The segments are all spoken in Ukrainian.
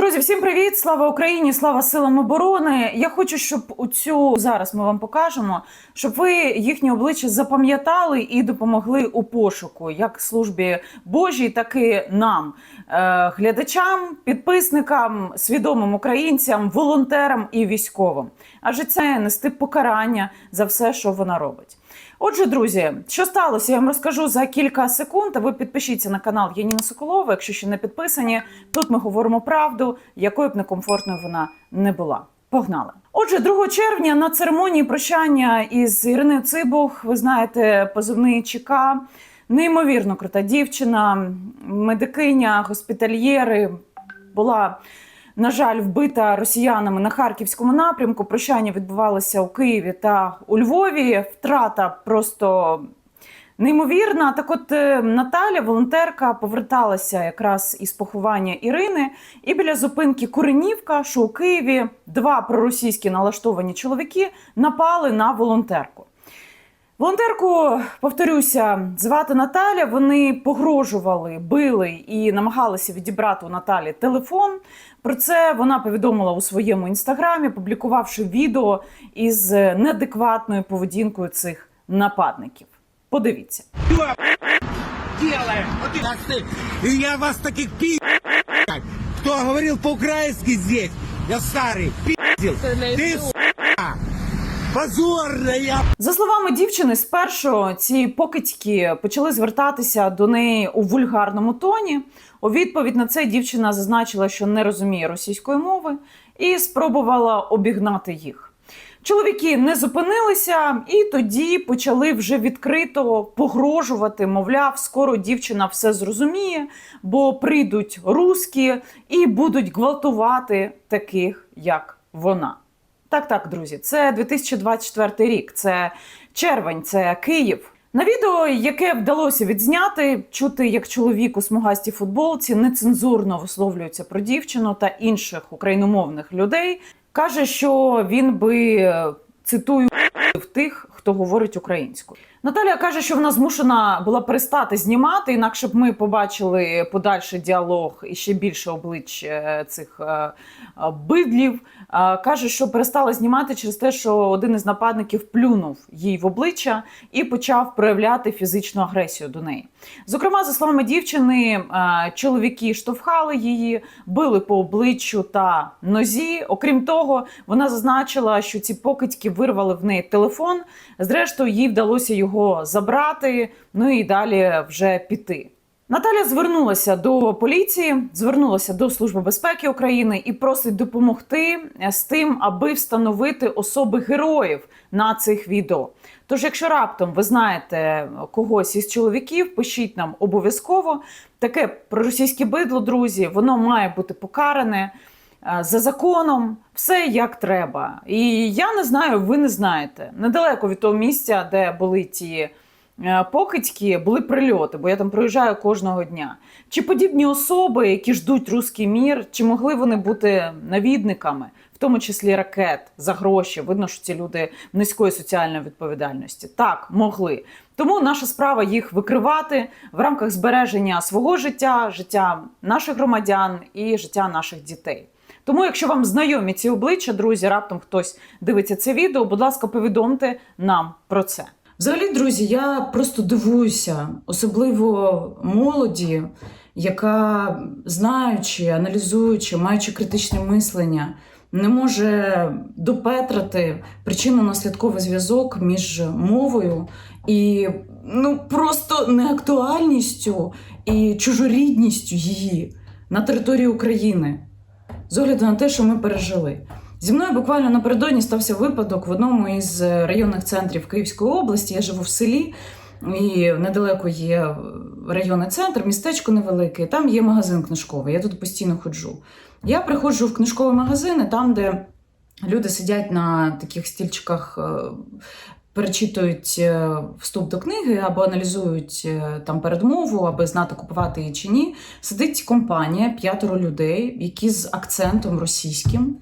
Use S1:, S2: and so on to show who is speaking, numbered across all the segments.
S1: Друзі, всім привіт! Слава Україні! Слава силам оборони! Я хочу, щоб у цю зараз ми вам покажемо, щоб ви їхні обличчя запам'ятали і допомогли у пошуку, як службі Божій, так і нам, е, глядачам, підписникам, свідомим українцям, волонтерам і військовим. Адже це нести покарання за все, що вона робить. Отже, друзі, що сталося, я вам розкажу за кілька секунд. Ви підпишіться на канал Яніна Соколова, якщо ще не підписані. Тут ми говоримо правду, якою б некомфортною вона не була. Погнали! Отже, 2 червня на церемонії прощання із Іриною Цибух, ви знаєте, позивний ЧК. Неймовірно крута дівчина, медикиня, госпітальєри була. На жаль, вбита росіянами на харківському напрямку. Прощання відбувалося у Києві та у Львові. Втрата просто неймовірна. Так, от е, Наталя, волонтерка, поверталася якраз із поховання Ірини, і біля зупинки Куренівка, що у Києві два проросійські налаштовані чоловіки напали на волонтерку. Волонтерку, повторюся, звати Наталя. Вони погрожували, били і намагалися відібрати у Наталі телефон. Про це вона повідомила у своєму інстаграмі, публікувавши відео із неадекватною поведінкою цих нападників. Подивіться.
S2: делаем. Вот и, так ты- и я вас таких пи***, кто говорил по-украински здесь. Я старый, пиздил. Ты, сука, позорная.
S1: За словами дівчини, спершу ці покидьки почали звертатися до неї у вульгарному тоні. У відповідь на це дівчина зазначила, що не розуміє російської мови, і спробувала обігнати їх. Чоловіки не зупинилися і тоді почали вже відкрито погрожувати. Мовляв, скоро дівчина все зрозуміє, бо прийдуть руски і будуть гвалтувати таких, як вона. Так, так, друзі, це 2024 рік, це червень, це Київ. На відео, яке вдалося відзняти, чути, як чоловік у смугастій футболці нецензурно висловлюється про дівчину та інших україномовних людей. Каже, що він би е, цитую в тих, хто говорить українською. Наталя каже, що вона змушена була перестати знімати, інакше б ми побачили подальший діалог і ще більше облич е, цих е, е, бидлів. Каже, що перестала знімати через те, що один із нападників плюнув їй в обличчя і почав проявляти фізичну агресію до неї. Зокрема, за словами дівчини, чоловіки штовхали її, били по обличчю та нозі. Окрім того, вона зазначила, що ці покидьки вирвали в неї телефон. Зрештою, їй вдалося його забрати, ну і далі вже піти. Наталя звернулася до поліції, звернулася до Служби безпеки України і просить допомогти з тим, аби встановити особи героїв на цих відео. Тож, якщо раптом ви знаєте когось із чоловіків, пишіть нам обов'язково. Таке проросійське бидло, друзі, воно має бути покаране за законом, все як треба. І я не знаю, ви не знаєте. Недалеко від того місця, де були ті е, покидьки, були прильоти, бо я там проїжджаю кожного дня. Чи подібні особи, які ждуть руський мір, чи могли вони бути навідниками, в тому числі ракет за гроші? Видно, що ці люди низької соціальної відповідальності. Так, могли. Тому наша справа їх викривати в рамках збереження свого життя, життя наших громадян і життя наших дітей. Тому, якщо вам знайомі ці обличчя, друзі, раптом хтось дивиться це відео, будь ласка, повідомте нам про це. Взагалі, друзі, я просто дивуюся, особливо молоді, яка знаючи, аналізуючи, маючи критичне мислення, не може допетрати причинно-наслідковий зв'язок між мовою і ну просто неактуальністю і чужорідністю її на території України з огляду на те, що ми пережили. Зі мною буквально напередодні стався випадок в одному із районних центрів Київської області. Я живу в селі, і недалеко є районний центр, містечко невелике. Там є магазин книжковий. Я тут постійно ходжу. Я приходжу в книжковий магазин, і там, де люди сидять на таких стільчиках. Перечитують е, вступ до книги або аналізують е, там передмову, аби знати, купувати її чи ні. Сидить компанія п'ятеро людей, які з акцентом російським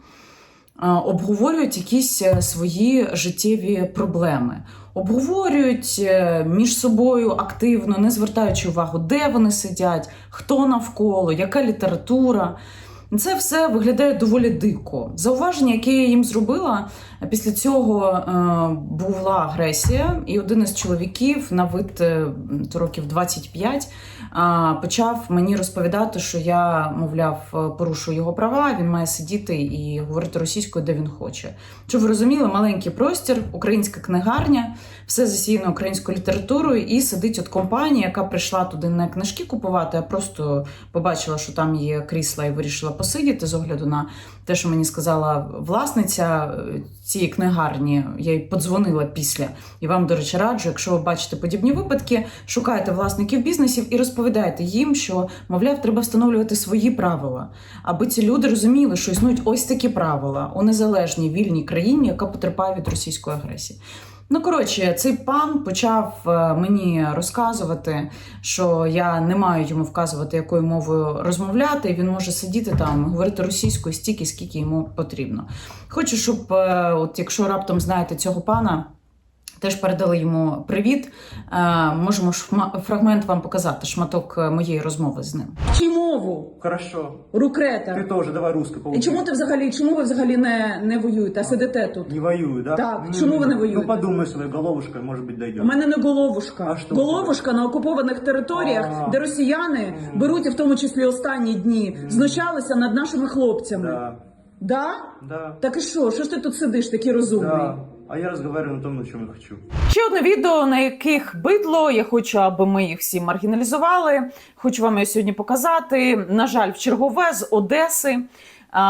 S1: е, обговорюють якісь свої життєві проблеми. Обговорюють між собою активно, не звертаючи увагу, де вони сидять, хто навколо, яка література. Це все виглядає доволі дико. Зауваження, яке я їм зробила, після цього е, була агресія, і один із чоловіків на вид е, років 25 а, почав мені розповідати, що я, мовляв, порушую його права. Він має сидіти і говорити російською, де він хоче. Щоб ви розуміли, маленький простір, українська книгарня, все засіяно українською літературою, і сидить от компанія, яка прийшла туди не книжки купувати, а просто побачила, що там є крісла, і вирішила посидіти з огляду на те, що мені сказала власниця е, цієї книгарні. Я їй подзвонила після. І вам, до речі, раджу, якщо ви бачите подібні випадки, шукайте власників бізнесів і розповідайте їм, що, мовляв, треба встановлювати свої правила, аби ці люди розуміли, що існують ось такі правила у незалежній вільній країні, яка потерпає від російської агресії. Ну, коротше, цей пан почав е, мені розказувати, що я не маю йому вказувати, якою мовою розмовляти, і він може сидіти там, говорити російською стільки, скільки йому потрібно. Хочу, щоб, е, от якщо раптом знаєте цього пана, теж передали йому привіт. Е, Можемо шма- фрагмент вам показати, шматок моєї розмови з ним.
S3: Мову
S4: Хорошо.
S3: рукрета?
S4: Ты тоже, давай русской
S3: І
S4: получи.
S3: чому ти взагалі, чому ви взагалі не, не воюєте, а сидите тут?
S4: Не воюю, да?
S3: Так,
S4: Ну,
S3: чому ви не воюєте?
S4: Ну подумай своей головушкой, может быть, дойдет.
S3: У мене не головушка.
S4: А що?
S3: головушка на окупованих територіях,
S4: А.
S3: де росіяни беруть, і в тому числі останні дні, знущалися над нашими хлопцями.
S4: Да,
S3: Да?
S4: да,
S3: Так і що? Що ж ти тут сидиш, такий розумний?
S4: да. А я разговариваю на том, на чем хочу.
S1: Ще одне відео, на яких бидло. Я хочу, аби ми їх всі маргіналізували. Хочу вам його сьогодні показати. На жаль, в чергове з Одеси.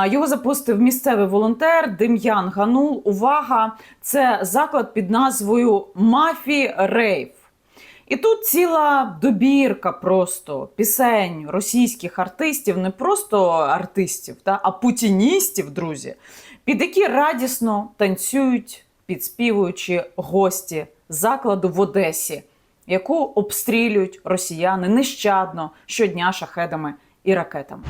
S1: Його запустив місцевий волонтер Дем'ян Ганул. Увага! Це заклад під назвою Мафі Рейв. І тут ціла добірка просто пісень російських артистів, не просто артистів, та, а путіністів, друзі, під які радісно танцюють, підспівуючи гості закладу в Одесі, яку обстрілюють росіяни нещадно щодня шахедами і ракетами.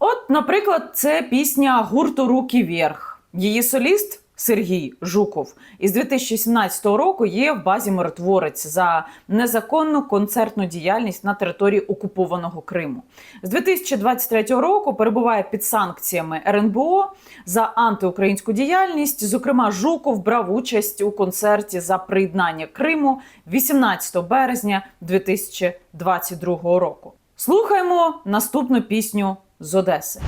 S1: От, наприклад, це пісня гурту Руки вверх. Її соліст Сергій Жуков із 2017 року є в базі миротворець за незаконну концертну діяльність на території окупованого Криму. З 2023 року перебуває під санкціями РНБО за антиукраїнську діяльність. Зокрема, Жуков брав участь у концерті за приєднання Криму 18 березня 2022 року. Слухаємо наступну пісню з Одеси.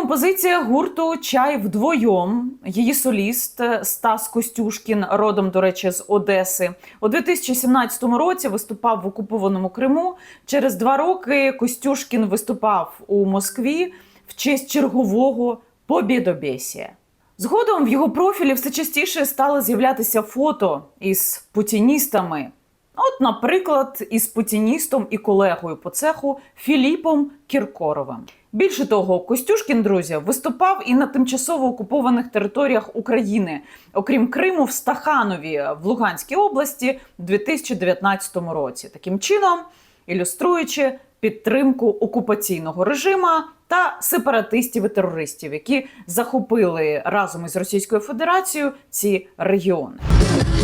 S1: Композиція гурту Чай вдвоєм. Її соліст Стас Костюшкін, родом, до речі, з Одеси. У 2017 році виступав в окупованому Криму. Через два роки Костюшкін виступав у Москві в честь чергового побідобєсія. Згодом в його профілі все частіше стали з'являтися фото із путіністами. От, наприклад, із путіністом і колегою по цеху Філіпом Кіркоровим. Більше того, Костюшкін, друзі, виступав і на тимчасово окупованих територіях України, окрім Криму, в Стаханові в Луганській області в 2019 році. Таким чином, ілюструючи підтримку окупаційного режима та сепаратистів і терористів, які захопили разом із Російською Федерацією ці регіони.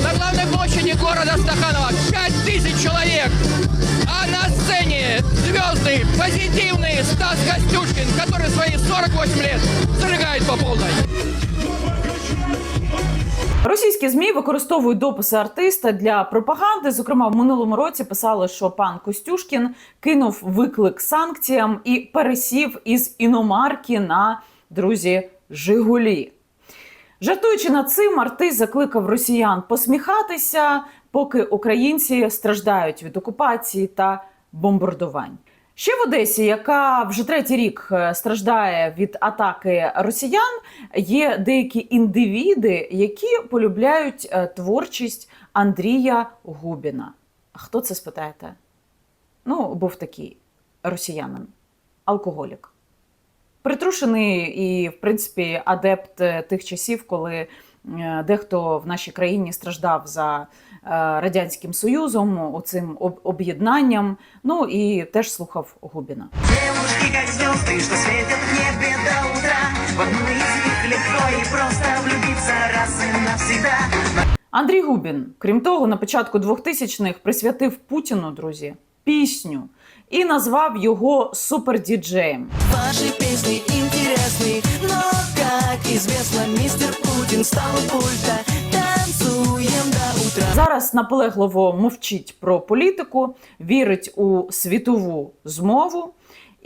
S5: На главной площади города Стаханова 5000 человек. А на сцене звездный, позитивный 48 лет зажигает по полной.
S1: Російські змі використовують дописи артиста для пропаганди. Зокрема, в минулому році писали, що пан Костюшкін кинув виклик санкціям і пересів із іномарки на друзі Жигулі. Жартуючи над цим, артист закликав росіян посміхатися, поки українці страждають від окупації та бомбардувань. Ще в Одесі, яка вже третій рік е, страждає від атаки росіян, є деякі індивіди, які полюбляють е, творчість Андрія Губіна. А хто це спитаєте? Ну, був такий росіянин, алкоголік. Притрушений і, в принципі, адепт е, тих часів, коли дехто в нашій країні страждав за радянським союзом, оцим об- об'єднанням. Ну і теж слухав Губіна.
S6: Девушки, как звезды, что светят в небе до утра В одну из них легко и просто влюбиться раз и навсегда
S1: Андрій Губін, крім того, на початку 2000-х присвятив Путіну, друзі, пісню і назвав його супердіджеєм.
S6: Но, как известно, Путин пульта
S1: Зараз наполегливо мовчить про політику, вірить у світову змову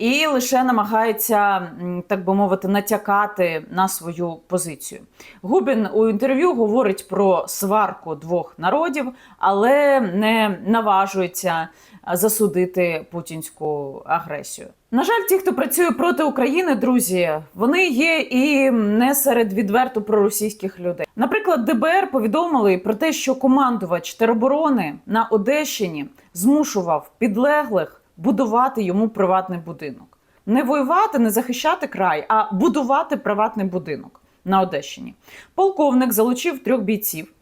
S1: і лише намагається, так би мовити, натякати на свою позицію. Губін у інтерв'ю говорить про сварку двох народів, але не наважується засудити путінську агресію. На жаль, ті, хто працює проти України, друзі, вони є і не серед відверто проросійських людей. Наприклад, ДБР повідомили про те, що командувач тероборони на Одещині змушував підлеглих будувати йому приватний будинок. Не воювати, не захищати край, а будувати приватний будинок на Одещині. Полковник залучив трьох бійців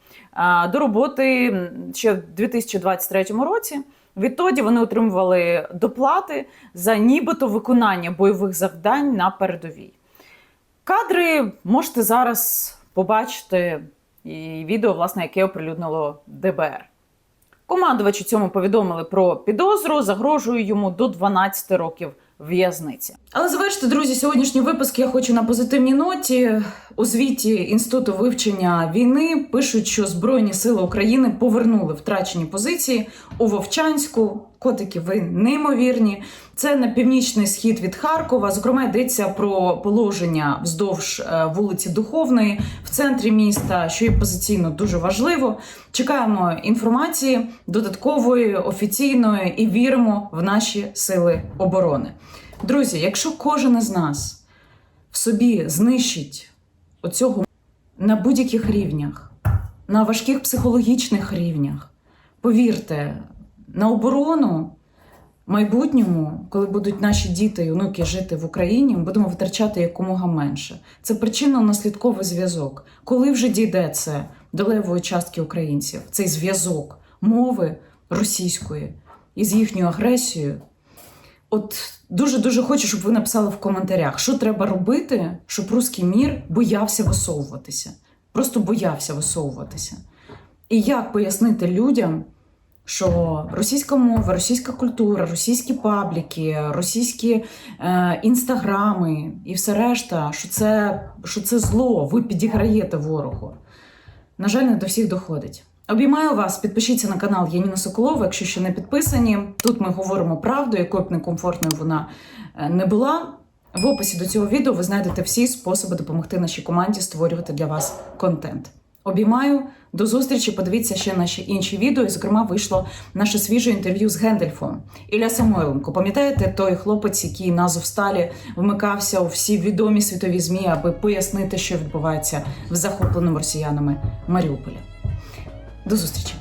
S1: до роботи ще в 2023 році. Відтоді вони отримували доплати за нібито виконання бойових завдань на передовій. Кадри можете зараз побачити і відео, власне, яке оприлюднило ДБР. Командувачі цьому повідомили про підозру, загрожує йому до 12 років в'язниці. Але завершити, друзі, сьогоднішній випуск я хочу на позитивній ноті. У звіті Інституту вивчення війни пишуть, що Збройні сили України повернули втрачені позиції у Вовчанську. Котики, ви неймовірні. Це на північний схід від Харкова. Зокрема, йдеться про положення вздовж е, вулиці Духовної в центрі міста, що є позиційно дуже важливо. Чекаємо інформації додаткової, офіційної і віримо в наші сили оборони. Друзі, якщо кожен із нас в собі знищить оцього на будь-яких рівнях, на важких психологічних рівнях, повірте, на оборону майбутньому, коли будуть наші діти і онуки жити в Україні, ми будемо витрачати якомога менше. Це причинно-наслідковий зв'язок. Коли вже дійде це до левої частки українців, цей зв'язок мови російської із їхньою агресією. От дуже дуже хочу, щоб ви написали в коментарях, що треба робити, щоб руський мір боявся висовуватися. Просто боявся висовуватися. І як пояснити людям, що російська мова, російська культура, російські пабліки, російські е, інстаграми і все решта, що це, що це зло, ви підіграєте ворогу. На жаль, не до всіх доходить. Обіймаю вас, підпишіться на канал Яніна Соколова, якщо ще не підписані. Тут ми говоримо правду, якою б некомфортною вона е, не була. В описі до цього відео ви знайдете всі способи допомогти нашій команді створювати для вас контент. Обіймаю до зустрічі. Подивіться ще наші інші відео. І, зокрема, вийшло наше свіже інтерв'ю з Гендельфом Ілля Самойленко. Пам'ятаєте той хлопець, який на Зовсталі вмикався у всі відомі світові змі, аби пояснити, що відбувається в захопленому росіянами Маріуполі. До зустрічі!